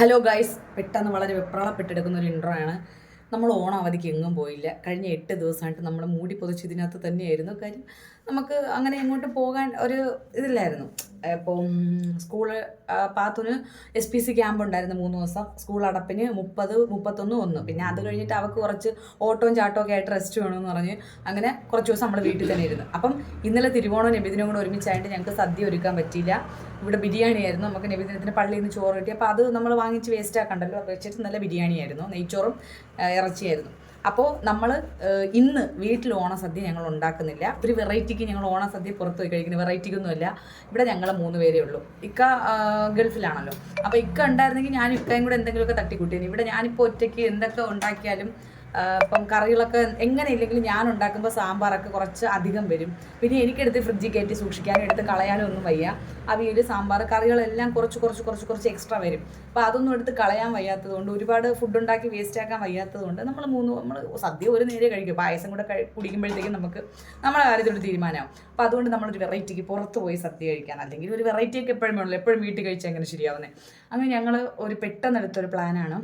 Hello guys പെട്ടെന്ന് വളരെ വെപ്രാളപ്പെട്ടെടുക്കുന്ന ഒരു ഇൻട്രോ ആണ്. നമ്മൾ ഓണം അവധിക്ക് എങ്ങും പോയില്ല. കഴിഞ്ഞ എട്ട് ദിവസമായിട്ട് നമ്മൾ മൂടി പൊതിച്ച് ഇതിനകത്ത് തന്നെയായിരുന്നു. കാര്യം നമുക്ക് അങ്ങനെ എങ്ങോട്ട് പോകാൻ ഒരു ഇതില്ലായിരുന്നു. ഇപ്പം സ്കൂൾ പാത്തുന് എസ് പി സി ക്യാമ്പ് ഉണ്ടായിരുന്നു മൂന്ന് ദിവസം. സ്കൂൾ അടപ്പിന് മുപ്പത് മുപ്പത്തൊന്ന് ഒന്ന്. പിന്നെ അത് കഴിഞ്ഞിട്ട് അവൾക്ക് കുറച്ച് ഓട്ടവും ചാട്ടവും ഒക്കെ ആയിട്ട് റെസ്റ്റ് വേണമെന്ന് പറഞ്ഞ് അങ്ങനെ കുറച്ച് ദിവസം നമ്മൾ വീട്ടിൽ തന്നെ ഇരുന്നു. അപ്പം ഇന്നലെ തിരുവോണം നബിദിനും കൂടെ ഒരുമിച്ചായിട്ട് ഞങ്ങൾക്ക് സദ്യ ഒരുക്കാൻ പറ്റിയില്ല. ഇവിടെ ബിരിയാണി ആയിരുന്നു. നമുക്ക് നബിദിനത്തിന് പള്ളിയിൽ നിന്ന് ചോറ് കിട്ടി. അപ്പോൾ അത് നമ്മൾ വാങ്ങിച്ച് വേസ്റ്റ് ആക്കണ്ടല്ലോ. വെച്ചിട്ട് നല്ല ബിരിയാണി ആയിരുന്നു. നെയ്ച്ചോറും ഇറച്ചിയായിരുന്നു. അപ്പോൾ നമ്മൾ ഇന്ന് വീട്ടിൽ ഓണസദ്യ ഞങ്ങൾ ഉണ്ടാക്കുന്നില്ല. ഒരു വെറൈറ്റിക്ക് ഞങ്ങൾ ഓണസദ്യ പുറത്ത് പോയി കഴിക്കുന്നത് വെറൈറ്റിക്കൊന്നുമില്ല. ഇവിടെ ഞങ്ങൾ മൂന്ന് പേരേ ഉള്ളൂ. ഇക്ക ഗൾഫിലാണല്ലോ. അപ്പോൾ ഇക്ക ഉണ്ടായിരുന്നെങ്കിൽ ഞാൻ ഇക്കയും കൂടെ എന്തെങ്കിലുമൊക്കെ തട്ടിക്കൂട്ടിയിരുന്നു ഇവിടെ ഞാനിപ്പോൾ ഒറ്റയ്ക്ക് എന്തൊക്കെ ഉണ്ടാക്കിയാലും ഇപ്പം കറികളൊക്കെ എങ്ങനെ ഇല്ലെങ്കിലും ഞാൻ ഉണ്ടാക്കുമ്പോൾ സാമ്പാറൊക്കെ കുറച്ച് അധികം വരും. പിന്നെ എനിക്കെടുത്ത് ഫ്രിഡ്ജിൽ കയറ്റി സൂക്ഷിക്കാനും എടുത്ത് കളയാനും ഒന്നും വയ്യ. അവിയൽ സാമ്പാർ കറികളെല്ലാം കുറച്ച് കുറച്ച് കുറച്ച് കുറച്ച് എക്സ്ട്രാ വരും. അപ്പോൾ അതൊന്നും എടുത്ത് കളയാൻ വയ്യാത്തതുകൊണ്ട് ഒരുപാട് ഫുഡ് ഉണ്ടാക്കി വേസ്റ്റ് ആക്കാൻ വയ്യാത്തതുകൊണ്ട് നമ്മൾ മൂന്ന് നമ്മൾ സദ്യ ഒരു നേരെ കഴിക്കും. പായസം കൂടെ കുടിക്കുമ്പോഴത്തേക്കും നമുക്ക് നമ്മുടെ കാര്യത്തിലൊരു തീരുമാനമാവും. അപ്പോൾ അതുകൊണ്ട് നമ്മളൊരു വെറൈറ്റിക്ക് പുറത്ത് പോയി സദ്യ കഴിക്കാൻ അല്ലെങ്കിൽ ഒരു വെറൈറ്റിയൊക്കെ എപ്പോഴും വേണമല്ലോ എപ്പോഴും വീട്ടിൽ കഴിച്ചാൽ എങ്ങനെ ശരിയാവുന്നത് അങ്ങനെ ഞങ്ങൾ ഒരു പെട്ടെന്ന് എടുത്തൊരു പ്ലാനാണ്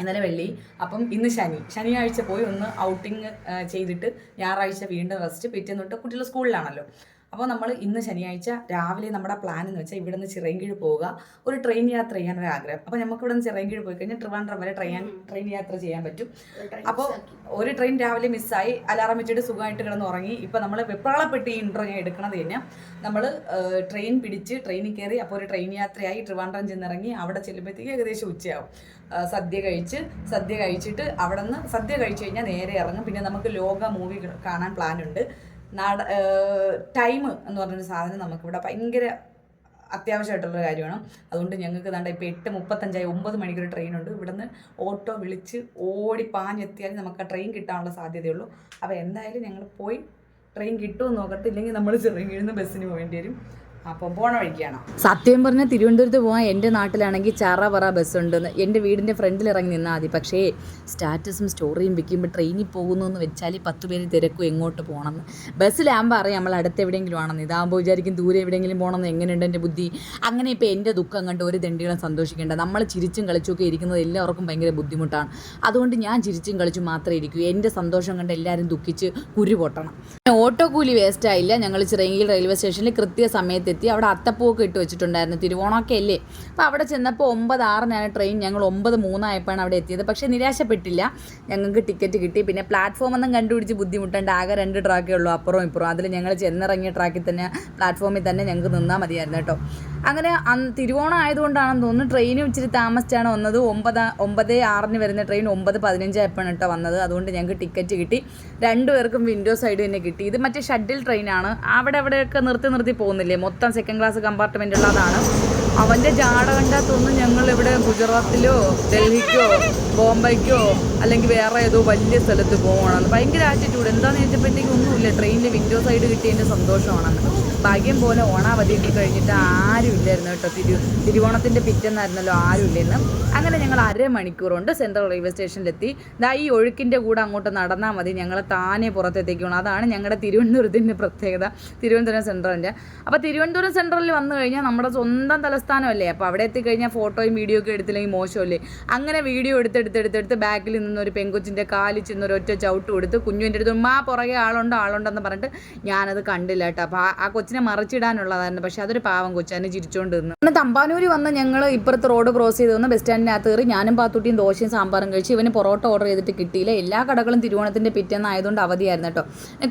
ഇന്നലെ വെള്ളി. അപ്പം ഇന്ന് ശനി. ശനിയാഴ്ച പോയി ഒന്ന് ഔട്ടിങ് ചെയ്തിട്ട് ഞായറാഴ്ച വീണ്ടും റെസ്റ്റ് പിറ്റേന്ന് തൊട്ട് കുട്ടികൾ സ്കൂളിലാണല്ലോ അപ്പോൾ നമ്മൾ ഇന്ന് ശനിയാഴ്ച രാവിലെ നമ്മുടെ പ്ലാൻ എന്ന് വെച്ചാൽ ഇവിടെ നിന്ന് ചിറയൻകീഴ് പോവുക. ഒരു ട്രെയിൻ യാത്ര ചെയ്യാൻ ഒരു ആഗ്രഹം. അപ്പോൾ നമുക്ക് ഇവിടെ നിന്ന് ചിറയൻകീഴ് പോയി കഴിഞ്ഞാൽ ട്രിവാൻഡ്രം വരെ ട്രെയിൻ ട്രെയിൻ യാത്ര ചെയ്യാൻ പറ്റും. അപ്പോൾ ഒരു ട്രെയിൻ രാവിലെ മിസ്സായി അലാറം വെച്ചിട്ട് സുഖമായിട്ട് കിടന്ന് ഉറങ്ങി. ഇപ്പോൾ നമ്മൾ വെപ്രാളപ്പെട്ട് ഈ ഇൻട്രോ ഞാൻ എടുക്കണത് തന്നെ. നമ്മൾ ട്രെയിൻ പിടിച്ച് ട്രെയിനിൽ കയറി അപ്പോൾ ഒരു ട്രെയിൻ യാത്രയായി ട്രിവാൻഡ്രം ചെന്നിറങ്ങി. അവിടെ ചെല്ലുമ്പോഴത്തേക്ക് ഏകദേശം ഉച്ചയാവും. സദ്യ കഴിച്ച് സദ്യ കഴിച്ചിട്ട് അവിടെ നിന്ന് സദ്യ കഴിച്ച് കഴിഞ്ഞാൽ നേരെ ഇറങ്ങും. പിന്നെ നമുക്ക് ലോക മൂവി കാണാൻ പ്ലാനുണ്ട് നാട ടൈം എന്ന് പറഞ്ഞൊരു സാധനം നമുക്കിവിടെ ഭയങ്കര അത്യാവശ്യമായിട്ടുള്ള കാര്യമാണ്. അതുകൊണ്ട് ഞങ്ങൾക്ക് ദാണ്ട ഇപ്പോൾ എട്ട് മുപ്പത്തഞ്ചായി ഒമ്പത് മണിക്കൊരു ട്രെയിനുണ്ട് ഇവിടുന്ന് ഓട്ടോ വിളിച്ച് ഓടി പാഞ്ഞെത്തിയാൽ നമുക്ക് ആ ട്രെയിൻ കിട്ടാനുള്ള സാധ്യതയുള്ളൂ. അപ്പോൾ എന്തായാലും ഞങ്ങൾ പോയി ട്രെയിൻ കിട്ടുമെന്ന് നോക്കട്ടെ. ഇല്ലെങ്കിൽ നമ്മൾ ചെറുകീഴുന്ന ബസ്സിന് പോകേണ്ടി വരും. അപ്പം പോണ വഴിക്കാണോ? സത്യം പറഞ്ഞാൽ തിരുവനന്തപുരത്ത് പോകാൻ എന്റെ നാട്ടിലാണെങ്കിൽ ചറ പറ ബസ്സുണ്ട് എന്റെ വീടിന്റെ ഫ്രണ്ടിൽ ഇറങ്ങി നിന്നാൽ മതി. പക്ഷേ സ്റ്റാറ്റസും സ്റ്റോറിയും വെക്കുമ്പോൾ ട്രെയിനിൽ പോകുന്നു എന്ന് വെച്ചാൽ പത്ത് പേര് തിരക്കും എങ്ങോട്ട് പോകണമെന്ന് ബസ്സിലാകുമ്പോൾ അറിയാം നമ്മൾ അടുത്ത് എവിടെയെങ്കിലും ആണെന്ന്. ഇതാകുമ്പോൾ വിചാരിക്കും ദൂരെ എവിടെയെങ്കിലും പോകണമെന്ന് എങ്ങനെയുണ്ട് എന്റെ ബുദ്ധി? അങ്ങനെ ഇപ്പോൾ എന്റെ ദുഃഖം കണ്ട് ഒരു ദണ്ടികളും സന്തോഷിക്കേണ്ട. നമ്മൾ ചിരിച്ചും കളിച്ചുമൊക്കെ ഇരിക്കുന്നത് എല്ലാവർക്കും ഭയങ്കര ബുദ്ധിമുട്ടാണ്. അതുകൊണ്ട് ഞാൻ ചിരിച്ചും കളിച്ചും മാത്രമേ ഇരിക്കൂ. എന്റെ സന്തോഷം കണ്ട് എല്ലാവരും ദുഃഖിച്ച് കുരു പൊട്ടണം. ഓട്ടോ കൂലി വേസ്റ്റ് ആയില്ല ഞങ്ങൾ ചിറയിൽ റെയിൽവേ സ്റ്റേഷനിൽ കൃത്യസമയത്തെത്തി അവിടെ അത്തപ്പൂവൊക്കെ ഇട്ട് വെച്ചിട്ടുണ്ടായിരുന്നു. തിരുവോണമൊക്കെ അല്ലേ? അപ്പോൾ അവിടെ ചെന്നപ്പോൾ ഒമ്പത് ആറിനാണ് ട്രെയിൻ ഞങ്ങൾ ഒമ്പത് മൂന്നായപ്പോഴാണ് അവിടെ എത്തിയത്. പക്ഷേ നിരാശപ്പെട്ടില്ല. ഞങ്ങൾക്ക് ടിക്കറ്റ് കിട്ടി. പിന്നെ പ്ലാറ്റ്ഫോം ഒന്നും കണ്ടുപിടിച്ച് ബുദ്ധിമുട്ടുണ്ട്. ആകെ രണ്ട് ട്രാക്കേ ഉള്ളൂ. അപ്പുറവും ഇപ്പുറവും. അതിൽ ഞങ്ങൾ ചെന്നിറങ്ങിയ ട്രാക്കിൽ തന്നെ പ്ലാറ്റ്ഫോമിൽ തന്നെ ഞങ്ങൾക്ക് നിന്നാൽ മതിയായിരുന്നു കേട്ടോ. അങ്ങനെ തിരുവോണം ആയതുകൊണ്ടാണെന്ന് തോന്നുന്നു ട്രെയിൻ ഇച്ചിരി താമസിച്ചാണ് വന്നത്. ഒമ്പത് ഒമ്പത് ആറിന് വരുന്ന ട്രെയിൻ ഒമ്പത് പതിനഞ്ചായപ്പോഴാണ് കേട്ടോ വന്നത്. അതുകൊണ്ട് ഞങ്ങൾക്ക് ടിക്കറ്റ് കിട്ടി. രണ്ടുപേർക്കും വിൻഡോ സൈഡ് തന്നെ കിട്ടി. ഇത് മറ്റേ ഷട്ടിൽ ട്രെയിനാണ്. അവിടെ അവിടെയൊക്കെ നിർത്തി നിർത്തി പോകുന്നില്ലേ? മൊത്തം സെക്കൻഡ് ക്ലാസ് കമ്പാർട്ട്മെന്റ് ഉള്ളതാണ്. അവന്റെ ജാട കണ്ടാത്തൊന്നും ഞങ്ങൾ ഇവിടെ ഗുജറാത്തിലോ ഡൽഹിക്കോ ബോംബെക്കോ അല്ലെങ്കിൽ വേറെ ഏതോ വലിയ സ്ഥലത്ത് പോകണമെന്ന് ഭയങ്കര ആറ്റിറ്റ്യൂഡ് എന്താണെന്ന് ചോദിച്ചപ്പോഴത്തേക്കും ഒന്നുമില്ല. ട്രെയിനിൽ വിൻഡോ സൈഡ് കിട്ടിയതിന്റെ സന്തോഷമാണെന്ന്. ഭാഗ്യം പോലെ ഓണാവധി കിട്ടി കഴിഞ്ഞിട്ട് ആരും ഇല്ലായിരുന്നു കേട്ടോ. തിരു തിരുവോണത്തിന്റെ പിറ്റെന്നായിരുന്നല്ലോ ആരുമില്ലെന്ന്. അങ്ങനെ ഞങ്ങൾ അരമണിക്കൂർ കൊണ്ട് സെൻട്രൽ റെയിൽവേ സ്റ്റേഷനിലെത്തി ദാ ഈ ഒഴുക്കിന്റെ കൂടെ അങ്ങോട്ട് നടന്നാൽ മതി. ഞങ്ങൾ താനെ പുറത്തെത്തിക്കണം അതാണ് ഞങ്ങളുടെ തിരുവനന്തപുരത്തിന്റെ പ്രത്യേകത തിരുവനന്തപുരം സെൻട്രലിന്റെ അപ്പോൾ തിരുവനന്തപുരം സെൻട്രലിൽ വന്നു കഴിഞ്ഞാൽ നമ്മുടെ സ്വന്തം തലസ്ഥാനമല്ലേ? അപ്പോൾ അവിടെ എത്തിക്കഴിഞ്ഞാൽ ഫോട്ടോയും വീഡിയോ ഒക്കെ എടുത്തില്ലെങ്കിൽ മോശമല്ലേ? അങ്ങനെ വീഡിയോ എടുത്തെടുത്തെടുത്തെടുത്ത് ബാക്കിൽ നിന്നൊരു പെങ്കൊച്ചിന്റെ കാലിൽ ചെന്ന് ഒരു ഒറ്റ ചവിട്ട് കൊടുത്ത് കുഞ്ഞുവിന്റെ അടുത്ത് ഉമ്മാ പുറകെ ആളുണ്ട് ആളുണ്ടെന്ന് പറഞ്ഞിട്ട് ഞാനത് കണ്ടില്ല കേട്ടോ. അപ്പോൾ ആ കൊച്ചിനെ മറിച്ചിടാനുള്ളതായിരുന്നു. പക്ഷേ അതൊരു പാവം കൊച്ചു. അതിനെ ചിരിച്ചുകൊണ്ട് നിന്ന് പിന്നെ തമ്പാനൂര് വന്ന് ഞങ്ങൾ ഇപ്പുറത്ത് റോഡ് ക്രോസ് ചെയ്ത് വന്ന് ബസ് സ്റ്റാൻഡിനകത്ത് കയറി ഞാനും പാത്തുട്ടിയും ദോശയും സാമ്പാറും കഴിച്ച് ഇവന് പൊറോട്ട ഓർഡർ ചെയ്തിട്ട് കിട്ടിയില്ല. എല്ലാ കടകളും തിരുവോണത്തിന്റെ പിറ്റേന്ന് ആയതുകൊണ്ട് അവധിയായിരുന്നു കേട്ടോ.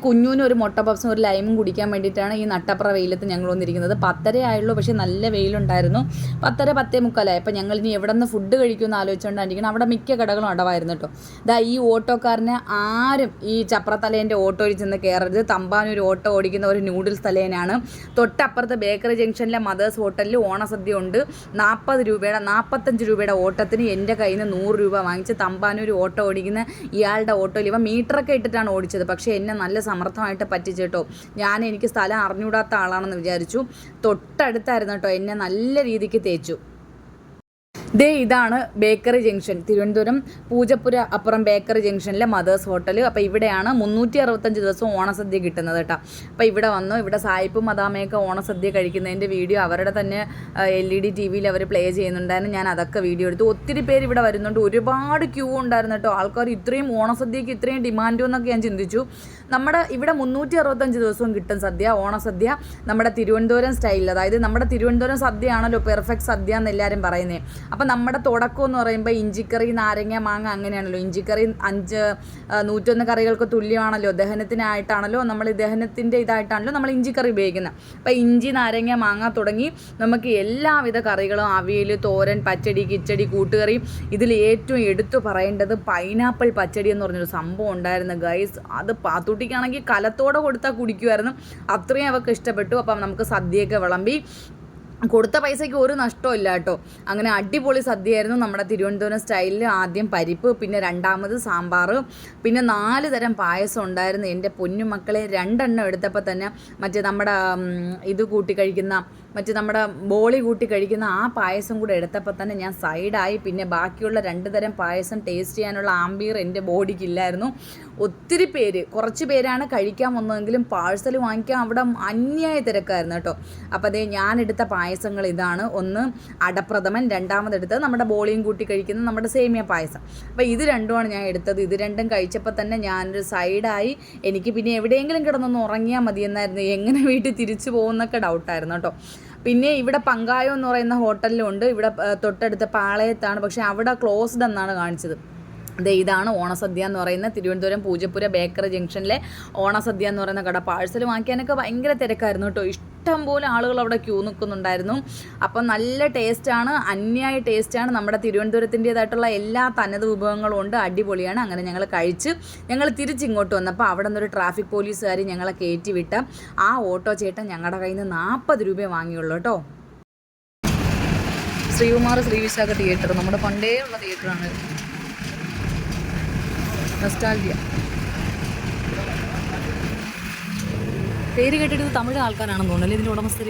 കുഞ്ഞുവിന് ഒരു മുട്ട പപ്സും ഒരു ലൈമും കുടിക്കാൻ വേണ്ടിയിട്ടാണ് ഈ നട്ടപ്ര വെയിലത്ത് ഞങ്ങൾ വന്നിരിക്കുന്നത്. പത്തര ആയുള്ളൂ പക്ഷേ നല്ല വെയിലുണ്ടായിരുന്നു. പത്തര പത്തേ മുക്കാലായി. അപ്പോൾ ഞങ്ങൾ ഇനി എവിടെ നിന്ന് ഫുഡ് കഴിക്കുമെന്ന് ആലോചിച്ചുകൊണ്ടായിരിക്കണം അവിടെ മിക്ക കടകളും അടവായിരുന്നു കേട്ടോ. ദാ ഈ ഓട്ടോക്കാരനെ ആരും ഈ ചപ്രത്തലേന്റെ ഓട്ടോയിൽ ചെന്ന് കയറരുത് തമ്പാനൂർ ഓട്ടോ ഓടിക്കുന്ന ഒരു നൂഡിൽസ് തലേനാണ്. തൊട്ടപ്പുറത്ത് ബേക്കറി ജംഗ്ഷനിലെ മദേഴ്സ് ഹോട്ടലിൽ ഓണസദ്യ ഉണ്ട് നാൽപ്പത് രൂപയുടെ നാൽപ്പത്തഞ്ച് രൂപയുടെ ഓട്ടത്തിന് എന്റെ കയ്യിൽ നിന്ന് നൂറ് രൂപ വാങ്ങിച്ച് തമ്പാനൂർ ഓട്ടോ ഓടിക്കുന്ന ഇയാളുടെ ഓട്ടോയിൽ ഇവ മീറ്ററൊക്കെ ഇട്ടിട്ടാണ് ഓടിച്ചത്. പക്ഷേ എന്നെ നല്ല സമർത്ഥമായിട്ട് പറ്റിച്ചു കേട്ടോ. ഞാൻ എനിക്ക് സ്ഥലം അറിഞ്ഞൂടാത്ത ആളാണെന്ന് വിചാരിച്ചു. തൊട്ടടുത്തായിരുന്നു കേട്ടോ. എന്നെ നല്ല രീതിക്ക് തേച്ചു. ദേ ഇതാണ് ബേക്കറി ജംഗ്ഷൻ. തിരുവനന്തപുരം പൂജപ്പുര അപ്പുറം ബേക്കറി ജംഗ്ഷനിലെ മദേഴ്സ് ഹോട്ടൽ അപ്പോൾ ഇവിടെയാണ് മുന്നൂറ്റി അറുപത്തഞ്ച് ദിവസവും ഓണസദ്യ കിട്ടുന്നത് കേട്ടോ. അപ്പോൾ ഇവിടെ വന്നു. ഇവിടെ സായിപ്പും മദാമയൊക്കെ ഓണസദ്യ കഴിക്കുന്നതിന്റെ വീഡിയോ അവരുടെ തന്നെ എൽ ഇ ഡി ടി വിയിൽ അവർ പ്ലേ ചെയ്യുന്നുണ്ടായിരുന്നു. ഞാൻ അതൊക്കെ വീഡിയോ എടുത്തു. ഒത്തിരി പേര് ഇവിടെ വരുന്നുണ്ട്. ഒരുപാട് ക്യൂ ഉണ്ടായിരുന്നു കേട്ടോ. ആൾക്കാർ ഇത്രയും ഓണസദ്യക്ക് ഇത്രയും ഡിമാൻഡ് എന്നൊക്കെ ഞാൻ ചിന്തിച്ചു. നമ്മുടെ ഇവിടെ മുന്നൂറ്റി അറുപത്തഞ്ച് ദിവസവും കിട്ടും സദ്യ ഓണസദ്യ നമ്മുടെ തിരുവനന്തപുരം സ്റ്റൈലിൽ. അതായത് നമ്മുടെ തിരുവനന്തപുരം സദ്യയാണല്ലോ പെർഫെക്റ്റ് സദ്യ എന്ന് എല്ലാവരും പറയുന്നത്. അപ്പം നമ്മുടെ തുടക്കം എന്ന് പറയുമ്പോൾ ഇഞ്ചിക്കറി നാരങ്ങ മാങ്ങ അങ്ങനെയാണല്ലോ. ഇഞ്ചിക്കറി അഞ്ച് നൂറ്റൊന്ന് കറികൾക്ക് തുല്യമാണല്ലോ. ദഹനത്തിനായിട്ടാണല്ലോ നമ്മൾ ദഹനത്തിന്റെ ഇതായിട്ടാണല്ലോ നമ്മൾ ഇഞ്ചിക്കറി ഉപയോഗിക്കുന്നത് അപ്പം ഇഞ്ചി നാരങ്ങ മാങ്ങ തുടങ്ങി നമുക്ക് എല്ലാവിധ കറികളും അവിയൽ തോരൻ പച്ചടി കിച്ചടി കൂട്ടുകറി. ഇതിൽ ഏറ്റവും എടുത്തു പറയേണ്ടത് പൈനാപ്പിൾ പച്ചടി എന്ന് പറഞ്ഞൊരു സംഭവം ഉണ്ടായിരുന്നു ഗൈസ്. അത് പാത്തൂട്ടിക്കാണെങ്കിൽ കലത്തോടെ കൊടുത്താൽ കുടിക്കുമായിരുന്നു അത്രയും അവർക്ക് ഇഷ്ടപ്പെട്ടു. അപ്പം നമുക്ക് സദ്യയൊക്കെ വിളമ്പി കൊടുത്ത പൈസയ്ക്ക് ഒരു നഷ്ടവും ഇല്ല കേട്ടോ. അങ്ങനെ അടിപൊളി സദ്യയായിരുന്നു നമ്മുടെ തിരുവനന്തപുരം സ്റ്റൈലിൽ ആദ്യം പരിപ്പ് പിന്നെ രണ്ടാമത് സാമ്പാർ പിന്നെ നാല് തരം പായസം ഉണ്ടായിരുന്നു. എന്റെ പൊന്നുമക്കളെ രണ്ടെണ്ണം എടുത്തപ്പോൾ തന്നെ മറ്റേ നമ്മുടെ ഇത് കൂട്ടി കഴിക്കുന്ന മറ്റേ നമ്മുടെ ബോളി കൂട്ടി കഴിക്കുന്ന ആ പായസം കൂടെ എടുത്തപ്പോൾ തന്നെ ഞാൻ സൈഡായി. പിന്നെ ബാക്കിയുള്ള രണ്ട് തരം പായസം ടേസ്റ്റ് ചെയ്യാനുള്ള ആംബിയർ എന്റെ ബോഡിക്ക് ഇല്ലായിരുന്നു. ഒത്തിരി പേര് കുറച്ച് പേരാണ് കഴിക്കാൻ വന്നതെങ്കിലും പാഴ്സൽ വാങ്ങിക്കാൻ അവിടെ അന്യായ തിരക്കായിരുന്നു കേട്ടോ. അപ്പോൾ അതേ എടുത്ത പായസങ്ങൾ ഇതാണ്. ഒന്ന് അടപ്രഥമൻ രണ്ടാമതെടുത്തത് നമ്മുടെ ബോളിയും കൂട്ടി കഴിക്കുന്ന നമ്മുടെ സേമിയ പായസം. അപ്പോൾ ഇത് രണ്ടുമാണ് ഞാൻ എടുത്തത്. ഇത് രണ്ടും കഴിച്ചപ്പോൾ തന്നെ ഞാനൊരു സൈഡായി എനിക്ക് പിന്നെ എവിടെയെങ്കിലും കിടന്നൊന്ന് ഉറങ്ങിയാൽ മതിയെന്നായിരുന്നു എങ്ങനെ വീട്ടിൽ തിരിച്ചു പോകുന്നൊക്കെ ഡൗട്ടായിരുന്നു കേട്ടോ. പിന്നെ ഇവിടെ പങ്കായോ എന്ന് പറയുന്ന ഹോട്ടലിലുണ്ട്. ഇവിടെ തൊട്ടടുത്ത പാളയത്താണ്. പക്ഷേ അവിടെ ക്ലോസ്ഡ് എന്നാണ് കാണിച്ചത്. ഇതാണ് ഓണസദ്യ എന്ന് പറയുന്ന തിരുവനന്തപുരം പൂജപ്പുര ബേക്കറി ജംഗ്ഷനിലെ ഓണസദ്യ എന്ന് പറയുന്ന കട. പാഴ്സൽ വാങ്ങിക്കാനൊക്കെ ഭയങ്കര തിരക്കായിരുന്നു കേട്ടോ. ഇഷ്ടം പോലെ ആളുകൾ അവിടെ ക്യൂ നിൽക്കുന്നുണ്ടായിരുന്നു. അപ്പം നല്ല ടേസ്റ്റാണ് അന്യായ ടേസ്റ്റാണ് നമ്മുടെ തിരുവനന്തപുരത്തിന്റേതായിട്ടുള്ള എല്ലാ തനത് വിഭവങ്ങളും ഉണ്ട്. അടിപൊളിയാണ്. അങ്ങനെ ഞങ്ങൾ കഴിച്ച് ഞങ്ങൾ തിരിച്ചിങ്ങോട്ട് വന്നപ്പോൾ അവിടെ നിന്നൊരു ട്രാഫിക് പോലീസുകാർ ഞങ്ങളെ കയറ്റി വിട്ട ആ ഓട്ടോ ചേട്ടൻ ഞങ്ങളുടെ കയ്യിൽ നിന്ന് നാൽപ്പത് രൂപയെ വാങ്ങിയുള്ളൂ കേട്ടോ. ശ്രീകുമാർ ശ്രീവിശാഖ തിയേറ്റർ നമ്മുടെ പണ്ടേ ഉള്ള തിയേറ്ററാണ് നൊസ്റ്റാൾജിയ പേര് കേട്ടിട്ട് തമിഴ് ആൾക്കാരാണെന്ന് തോന്നുന്നു ഇതിന്റെ ഉടമസ്ഥർ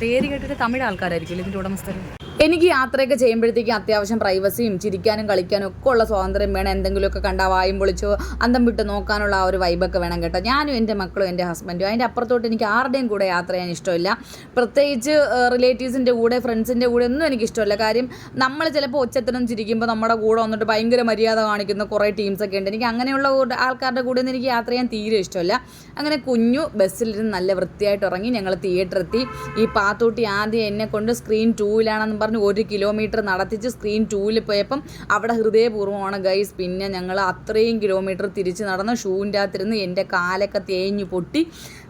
പേര് കേട്ടിട്ട് തമിഴ് ആൾക്കാരായിരിക്കും ഇതിന്റെ ഉടമസ്ഥര്? എനിക്ക് യാത്രയൊക്കെ ചെയ്യുമ്പോഴത്തേക്കും അത്യാവശ്യം പ്രൈവസിയും ചിരിക്കാനും കളിക്കാനും ഒക്കെ ഉള്ള സ്വാതന്ത്ര്യം വേണം. എന്തെങ്കിലുമൊക്കെ കണ്ടാൽ വായും പൊളിച്ചോ അന്തം വിട്ട് നോക്കാനുള്ള ആ ഒരു വൈബൊക്കെ വേണം കേട്ടോ. ഞാനും എന്റെ മക്കളും എന്റെ ഹസ്ബൻഡും അതിന്റെ അപ്പുറത്തോട്ട് എനിക്ക് ആരുടെയും കൂടെ യാത്ര ചെയ്യാൻ ഇഷ്ടമില്ല. പ്രത്യേകിച്ച് റിലേറ്റീവ്സിന്റെ കൂടെ ഫ്രണ്ട്സിന്റെ കൂടെ ഒന്നും എനിക്ക് ഇഷ്ടമില്ല. കാര്യം നമ്മൾ ചിലപ്പോൾ ഒച്ചത്തിനും ചിരിക്കുമ്പോൾ നമ്മുടെ കൂടെ വന്നിട്ട് ഭയങ്കര മര്യാദ കാണിക്കുന്ന കുറേ ടീംസൊക്കെ ഉണ്ട്. എനിക്ക് അങ്ങനെയുള്ള ആൾക്കാരുടെ കൂടെ ഒന്നും എനിക്ക് യാത്ര ചെയ്യാൻ തീരെ ഇഷ്ടമില്ല. അങ്ങനെ കുഞ്ഞു ബസ്സിലിരുന്ന് നല്ല വൃത്തിയായിട്ട് ഉറങ്ങി ഞങ്ങൾ തിയേറ്റർ എത്തി. ഈ പാത്തൂട്ടി ആദ്യം എന്നെ കൊണ്ട് സ്ക്രീൻ ടൂവിലാണെന്ന് പറഞ്ഞ് ഒരു കിലോമീറ്റർ നടത്തിച്ച് സ്ക്രീൻ ടൂവിൽ പോയപ്പം അവിടെ ഹൃദയപൂർവമാണ്. ഗൈസ് പിന്നെ ഞങ്ങൾ അത്രയും കിലോമീറ്റർ തിരിച്ച് നടന്ന്. ഷൂവിന്റെ അകത്തിരുന്ന് എന്റെ കാലൊക്കെ തേഞ്ഞു പൊട്ടി.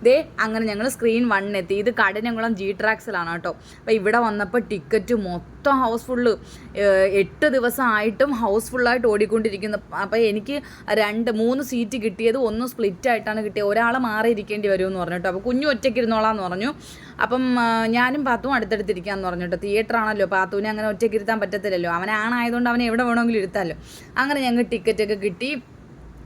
ദേ അങ്ങനെ ഞങ്ങൾ സ്ക്രീൻ വണ്ണെത്തി ഇത് കടനംകുളം ജി ട്രാക്സിലാണ് കേട്ടോ. അപ്പോൾ ഇവിടെ വന്നപ്പോൾ ടിക്കറ്റ് മൊത്തം ഹൗസ്ഫുള്ള് എട്ട് ദിവസമായിട്ടും ഹൗസ്ഫുള്ളായിട്ട് ഓടിക്കൊണ്ടിരിക്കുന്നു. അപ്പോൾ എനിക്ക് രണ്ട് മൂന്ന് സീറ്റ് കിട്ടിയത് ഒന്ന് സ്പ്ലിറ്റ് ആയിട്ടാണ് കിട്ടിയത്. ഒരാൾ മാറിയിരിക്കേണ്ടി വരുമെന്ന് പറഞ്ഞു കേട്ടോ. അപ്പോൾ കുഞ്ഞു ഒറ്റയ്ക്ക് ഇരുന്നോളാന്ന് പറഞ്ഞു. അപ്പം ഞാനും പാത്തും അടുത്തടുത്തിരിക്കാന്ന് പറഞ്ഞു കേട്ടോ. തിയേറ്റർ ആണല്ലോ പാത്തുവിനെ അങ്ങനെ ഒറ്റയ്ക്ക് ഇരുത്താൻ പറ്റത്തില്ലല്ലോ. അവനാണായതുകൊണ്ട് അവനെ എവിടെ വേണമെങ്കിലും ഇരുത്താമല്ലോ അങ്ങനെ ഞങ്ങൾ ടിക്കറ്റൊക്കെ കിട്ടി.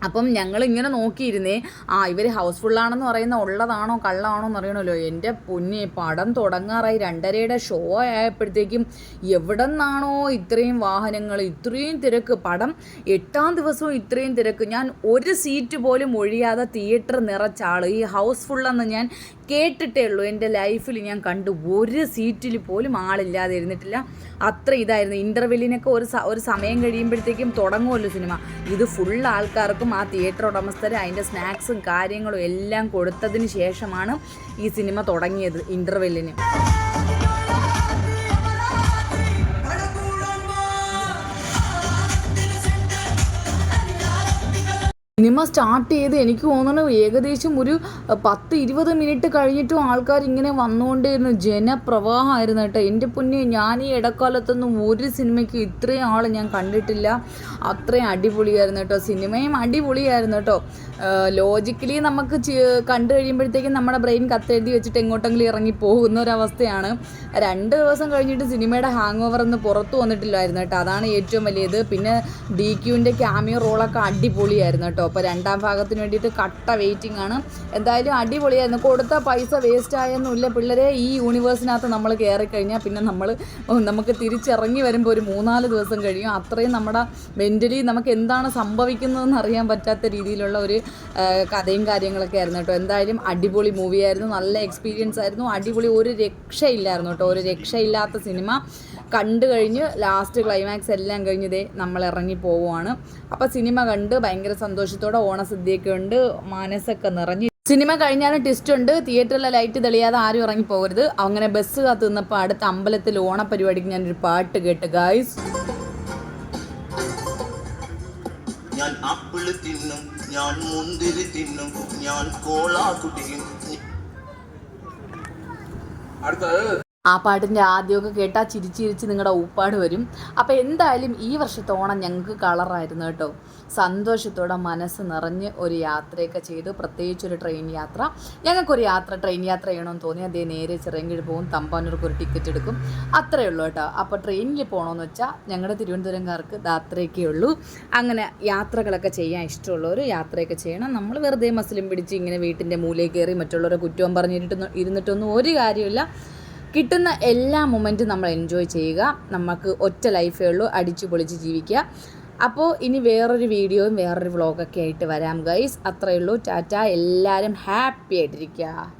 അപ്പം ഞങ്ങൾ ഇങ്ങനെ നോക്കിയിരുന്നേ ആ ഇവർ ഹൗസ്ഫുള്ളാണെന്ന് പറയുന്ന ഉള്ളതാണോ കള്ളാണോ എന്ന് അറിയണമല്ലോ. എന്റെ പൊന്നെ പടം തുടങ്ങാറായി രണ്ടരയുടെ ഷോ ആയപ്പോഴത്തേക്കും എവിടെ നിന്നാണോ ഇത്രയും വാഹനങ്ങൾ ഇത്രയും തിരക്ക്. പടം എട്ടാം ദിവസവും ഇത്രയും തിരക്ക്. ഞാൻ ഒരു സീറ്റ് പോലും ഒഴിയാതെ തിയേറ്റർ നിറച്ചാൾ ഈ ഹൗസ്ഫുള്ളെന്ന് ഞാൻ കേട്ടിട്ടേ ഉള്ളൂ. എന്റെ ലൈഫിൽ ഞാൻ കണ്ടു ഒരു സീറ്റിൽ പോലും ആളില്ലാതെ ഇരുന്നിട്ടില്ല. അത്ര ഇതായിരുന്നു. ഇന്റർവെല്ലിനൊക്കെ ഒരു ഒരു സമയം കഴിയുമ്പോഴത്തേക്കും തുടങ്ങുമല്ലോ സിനിമ. ഇത് ഫുൾ ആൾക്കാർക്കും ആ തിയേറ്റർ ഉടമസ്ഥർ അതിന്റെ സ്നാക്സും കാര്യങ്ങളും എല്ലാം കൊടുത്തതിന് ശേഷമാണ് ഈ സിനിമ തുടങ്ങിയത് ഇന്റർവെല്ലിന് സിനിമ സ്റ്റാർട്ട് ചെയ്ത് എനിക്ക് തോന്നുന്നു ഏകദേശം ഒരു പത്ത് ഇരുപത് മിനിറ്റ് കഴിഞ്ഞിട്ടും ആൾക്കാർ ഇങ്ങനെ വന്നുകൊണ്ടേയിരുന്നു. ജനപ്രവാഹമായിരുന്നു കേട്ടോ. എന്റെ പൊന്നെ ഞാൻ ഈ ഇടക്കാലത്തൊന്നും ഒരു സിനിമയ്ക്ക് ഇത്രയും ആൾ ഞാൻ കണ്ടിട്ടില്ല. അത്രയും അടിപൊളിയായിരുന്നു കേട്ടോ. സിനിമയും അടിപൊളിയായിരുന്നു കേട്ടോ. ലോജിക്കലി നമുക്ക് കണ്ടു കഴിയുമ്പോഴത്തേക്കും നമ്മുടെ ബ്രെയിൻ കത്തെഴുതി വെച്ചിട്ട് എങ്ങോട്ടെങ്കിലും ഇറങ്ങി പോകുന്ന ഒരവസ്ഥയാണ്. രണ്ട് ദിവസം കഴിഞ്ഞിട്ട് സിനിമയുടെ ഹാങ് ഓവർ ഒന്ന് പുറത്തു വന്നിട്ടില്ലായിരുന്നു കേട്ടോ. അതാണ് ഏറ്റവും വലിയത്. പിന്നെ ഡി ക്യൂവിന്റെ ക്യാമിയോ റോളൊക്കെ അടിപൊളിയായിരുന്നു കേട്ടോ. അപ്പോൾ രണ്ടാം ഭാഗത്തിന് വേണ്ടിയിട്ട് കട്ട വെയിറ്റിംഗ് ആണ്. എന്തായാലും അടിപൊളിയായിരുന്നു. കൊടുത്ത പൈസ വേസ്റ്റ് ആയൊന്നുമില്ല പിള്ളേരെ ഈ യൂണിവേഴ്സിനകത്ത് നമ്മൾ കയറി കഴിഞ്ഞാൽ പിന്നെ നമ്മൾ നമുക്ക് തിരിച്ചിറങ്ങി വരുമ്പോൾ ഒരു മൂന്നാൽ ദിവസം കഴിയും. അത്രയും നമ്മുടെ മെന്റലി നമുക്ക് എന്താണ് സംഭവിക്കുന്നതെന്ന് അറിയാൻ പറ്റാത്ത രീതിയിലുള്ള ഒരു കഥയും കാര്യങ്ങളൊക്കെ ആയിരുന്നു കേട്ടോ. എന്തായാലും അടിപൊളി മൂവിയായിരുന്നു നല്ല എക്സ്പീരിയൻസ് ആയിരുന്നു. അടിപൊളി ഒരു രക്ഷയില്ലായിരുന്നു കേട്ടോ. ഒരു രക്ഷയില്ലാത്ത സിനിമ കണ്ടു കഴിഞ്ഞ് ലാസ്റ്റ് ക്ലൈമാക്സ് എല്ലാം കഴിഞ്ഞ് ഇതേ നമ്മൾ ഇറങ്ങി പോവുകയാണ് അപ്പോൾ സിനിമ കണ്ട് ഭയങ്കര സന്തോഷത്തോടെ ഓണസദ്യയൊക്കെ ഉണ്ട്. മനസ്സൊക്കെ നിറഞ്ഞു. സിനിമ കഴിഞ്ഞാലും ട്വിസ്റ്റ് ഉണ്ട്. തിയേറ്ററിലെ ലൈറ്റ് തെളിയാതെ ആരും ഇറങ്ങി പോകരുത്. അങ്ങനെ ബസ് കാത്തു നിന്നപ്പോൾ അടുത്ത അമ്പലത്തിൽ ഓണപരിപാടിക്ക് ഞാനൊരു പാട്ട് കേട്ട് ഗായ്സ് ആപ്പിൾ തിന്നും ഞാൻ മുന്തിരി തിന്നും ഞാൻ കോളാ കോള കുടിക്കും ആ പാട്ടിന്റെ ആദ്യമൊക്കെ കേട്ടാൽ ചിരിച്ചിരിച്ച് നിങ്ങളുടെ ഊപ്പാട് വരും. അപ്പോൾ എന്തായാലും ഈ വർഷത്തെ ഓണം ഞങ്ങൾക്ക് കളറായിരുന്നു കേട്ടോ. സന്തോഷത്തോടെ മനസ്സ് നിറഞ്ഞ് ഒരു യാത്രയൊക്കെ ചെയ്തു. പ്രത്യേകിച്ച് ഒരു ട്രെയിൻ യാത്ര. ഞങ്ങൾക്കൊരു യാത്ര ട്രെയിൻ യാത്ര ചെയ്യണമെന്ന് തോന്നി. അതേ നേരെ ചിറങ്കിഴ് പോകും. തമ്പാനൂർക്ക് ഒരു ടിക്കറ്റ് എടുക്കും. അത്രയേ ഉള്ളൂ കേട്ടോ. അപ്പോൾ ട്രെയിനിൽ പോകണമെന്ന് വെച്ചാൽ ഞങ്ങളുടെ തിരുവനന്തപുരംകാർക്ക് അത്രയൊക്കെ ഉള്ളൂ. അങ്ങനെ യാത്രകളൊക്കെ ചെയ്യാൻ ഇഷ്ടമുള്ളവർ യാത്രയൊക്കെ ചെയ്യണം. നമ്മൾ വെറുതെ മസിലും പിടിച്ച് ഇങ്ങനെ വീട്ടിന്റെ മൂലയിൽ കയറി മറ്റുള്ളവരെ കുറ്റവും പറഞ്ഞിരുന്നു ഇരുന്നിട്ടൊന്നും ഒരു കാര്യമില്ല കിട്ടുന്ന എല്ലാ മൊമെന്റും നമ്മൾ എൻജോയ് ചെയ്യുക. നമുക്ക് ഒറ്റ ലൈഫേ ഉള്ളൂ. അടിച്ചു പൊളിച്ച് ജീവിക്കുക. അപ്പോൾ ഇനി വേറൊരു വീഡിയോയും വേറൊരു വ്ളോഗൊക്കെ ആയിട്ട് വരാം ഗൈസ് അത്രയേ ഉള്ളൂ. ടാറ്റ. എല്ലാവരും ഹാപ്പി ആയിട്ടിരിക്കുക